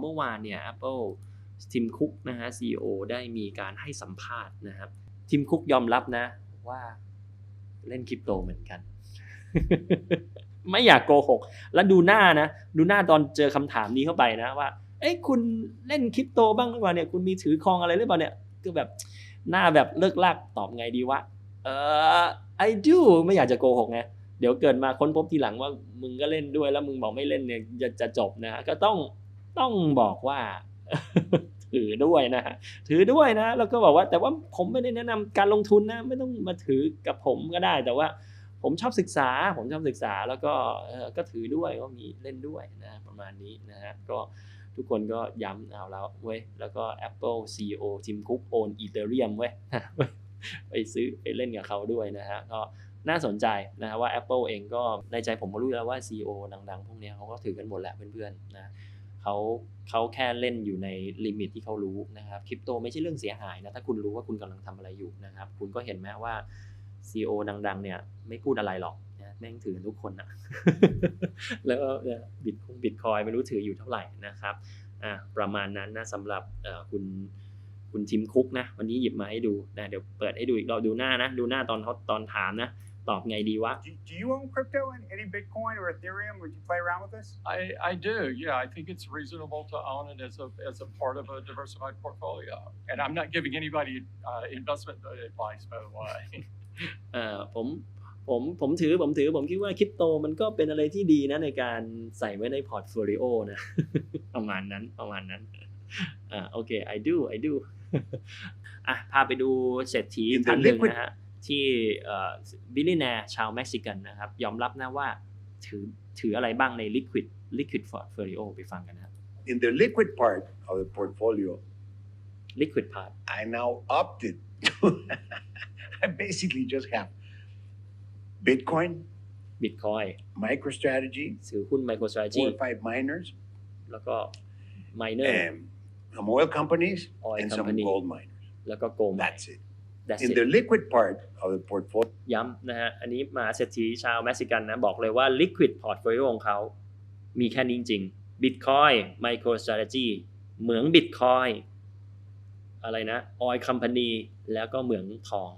เมื่อวานเนี่ย Apple ทีมคุกนะฮะ CEO ได้มีการให้สัมภาษณ์นะครับทีมคุกยอมรับนะว่าเล่นคริปโตเหมือนกัน ไม่อยากโกหก แล้วดูหน้านะ ดูหน้าตอนเจอคำถามนี้เข้าไปนะว่า เอ้ยคุณเล่นคริปโตบ้างหรือเปล่าเนี่ย คุณมีถือครองอะไรหรือเปล่าเนี่ยคือแบบหน้าแบบเลิกลากตอบไงดีวะ เออ I do ไม่อยากจะโกหกไง เดี๋ยวเกิดมาค้นพบทีหลังว่ามึงก็เล่นด้วยแล้วมึงบอกไม่เล่นเนี่ยจะจะจบนะฮะก็ต้อง ต้องบอกว่า ถือด้วยนะฮะถือด้วยนะ แล้วก็บอกว่า แต่ว่าผมไม่ได้แนะนำการลงทุนนะ ไม่ต้องมาถือกับผมก็ได้ แต่ว่าผมชอบศึกษา ผมชอบศึกษาแล้วก็ก็ถือด้วยก็มีเล่นด้วยนะประมาณนี้นะฮะก็ทุกคนก็ย้ำเอาแล้วเว้ยแล้วก็ Apple CEO ทีมคุกโอนอีเ e เรียมเว้ยไปซื้อไปเล่นกับเขาด้วยนะฮะก็น่าสนใจนะฮะว่า Apple เองก็ในใจผมก็รู้แล้วว่า CEO ดังๆ พวกนี้เขาก็ถือกันหมดแหละเพื่อนๆนะ เขาเขาแค่เล่นอยู่ในลิมิตที่เขารู้นะครับคริปโตไม่ใช่เรื่องเสียหายนะถ้าคุณรู้ว่าคุณกำลังทำอะไรอยู่นะครับ คุณก็เห็นไหมว่า CEO ดังๆ เนี่ยไม่พูดอะไรหรอกนะแม่งถือทุกคนนะแล้วบิตคงบิตคอยไม่รู้ถืออยู่เท่าไหร่นะครับอ่าประมาณนั้นนะสำหรับคุณคุณทิมคุกนะวันนี้หยิบมาให้ดูนะเดี๋ยวเปิดให้ดูอีกรอบดูหน้านะ ดูหน้าตอนเขาตอนถามนะ ตอบไงดีวะ Do, do you own crypto and any Bitcoin or Ethereum? Would you play around with this? I, I do, yeah. I think it's reasonable to own it as a, as a part of a diversified portfolio. And I'm not giving anybody uh, investment advice, by the way. เอ่อผมผมผมถือผมถือผมคิดว่าคริปโตมันก็เป็นอะไรที่ดีนะในการใส่ไว้ในพอร์ตโฟลิโอนะประมาณนั้นประมาณนั้นอ่าโอเค I do I do อะพาไปดูเศรษฐี In the ท่านหนึ่ง liquid- นะฮะ ที่บิลลิแนร์ชาวเม็กซิกันนะครับ ยอมรับนะว่าถือถืออะไรบ้างใน Liquid Liquid Portfolio ไปฟังกันนะครับ in the liquid part of the portfolio, Liquid Part I now upped it. I basically just have Bitcoin, Bitcoin MicroStrategy, ถือหุ้น MicroStrategy four or five miners, แล้วก็ Miner and some oil companies, Oil and company. some gold miners. แล้วก็ Gold That's it. That's In it the liquid part of the portfolio, ย้ำนะฮะ อันนี้มหาเศรษฐีชาวเม็กซิกันนะ บอกเลยว่า Liquid Portfolio ของเขามีแค่นี้จริงๆ Bitcoin MicroStrategy เหมือง Bitcoin อะไรนะ Oil Company แล้วก็เหมืองทอง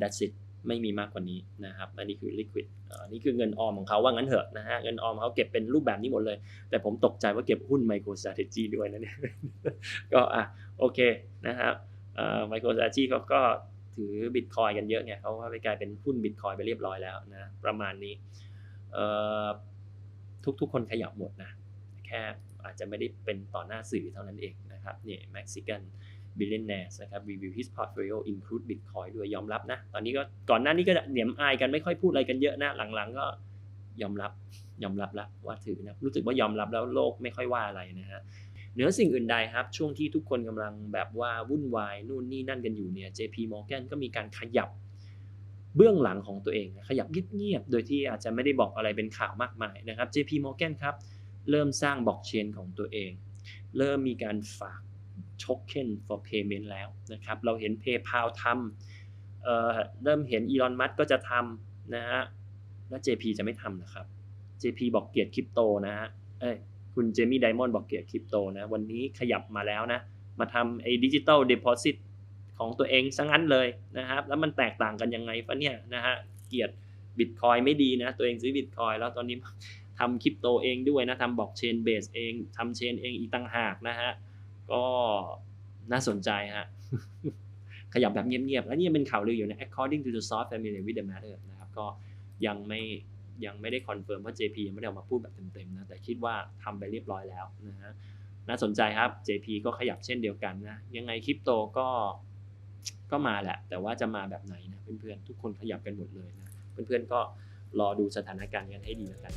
That's it ไม่มีมากกว่านี้นะครับ อันนี้คือ Liquid อ่านี่คือเงินออมของเขาว่างั้นเถอะนะฮะ เงินออมเขาเก็บเป็นรูปแบบนี้หมดเลย แต่ผมตกใจว่าเก็บหุ้น MicroStrategy ด้วยนะเนี่ย ก็อะโอเคนะครับ ไมโครสต r a t e g y เขาก็ถือบิตคอยกันเยอะไงเขาว่าไปกลายเป็นหุ้นบิตคอยไปเรียบร้อยแล้วนะ ประมาณนี้ทุกๆคนขยับหมดนะ แค่อาจจะไม่ได้เป็นต่อหน้าสื่อเท่านั้นเองนะครับนี่ Mexican billionaires นะครับ review his portfolio include Bitcoin ด้วยยอมรับนะ ตอนนี้ก็ก่อนหน้านี้ก็เหนียมอายกันไม่ค่อยพูดอะไรกันเยอะนะ หลังๆก็ยอมรับยอมรับแล้วว่าถือนะ รู้สึกว่ายอมรับแล้วโลกไม่ค่อยว่าอะไรนะฮะ เหนือสิ่งอื่นใดครับ ช่วงที่ทุกคนกำลังแบบว่าวุ่นวายนู่นนี่นั่นกันอยู่เนี่ย JP Morgan ก็มีการขยับเบื้องหลังของตัวเองนะขยับเงียบๆ โดยที่อาจจะไม่ได้บอกอะไรเป็นข่าวมากมายนะครับ JP Morgan ครับ เริ่มสร้างบล็อกเชนของตัวเอง เริ่มมีการฝาก token for payment แล้วนะครับ เราเห็น PayPal ทำเเริ่มเห็น Elon Musk ก็จะทำนะฮะ แล้ว JP จะไม่ทำนะครับ JP บอกเกลียดคริปโตนะฮะ เอ้ย คุณเจมี่ไดมอนด์บอกเกลียดคริปโตนะ วันนี้ขยับมาแล้วนะ มาทำไอ้ดิจิตอลเด p o s i t ของตัวเองซะงั้นเลยนะครับ แล้วมันแตกต่างกันยังไงฟะเนี่ยนะฮะ เกียดบิตคอยไม่ดีนะ ตัวเองซื้อบิตคอยแล้วตอนนี้ทำคริปโตเองด้วยนะทำบล็อกเชนเบสเองทำเชนเองอีต่างหากนะฮะ ก็น่าสนใจฮะ ขยับแบบเงียบๆ แล้วนี่ยังเป็นข่าวลืออยู่นะ according to the source familiar with the matter นะครับ ก็ยังไม่ ยังไม่ได้คอนเฟิร์มเพราะ JP ยังไม่ได้ออกมาพูดแบบเต็มๆนะแต่คิดว่าทำไปเรียบร้อยแล้วนะฮะน่าสนใจครับ JP ก็ขยับเช่นเดียวกันนะยังไงคริปโตก็ก็มาแหละ แต่ว่าจะมาแบบไหนนะเพื่อนๆทุกคนขยับกันหมดเลยนะเพื่อนๆก็รอดูสถานการณ์กันให้ดีแล้วกัน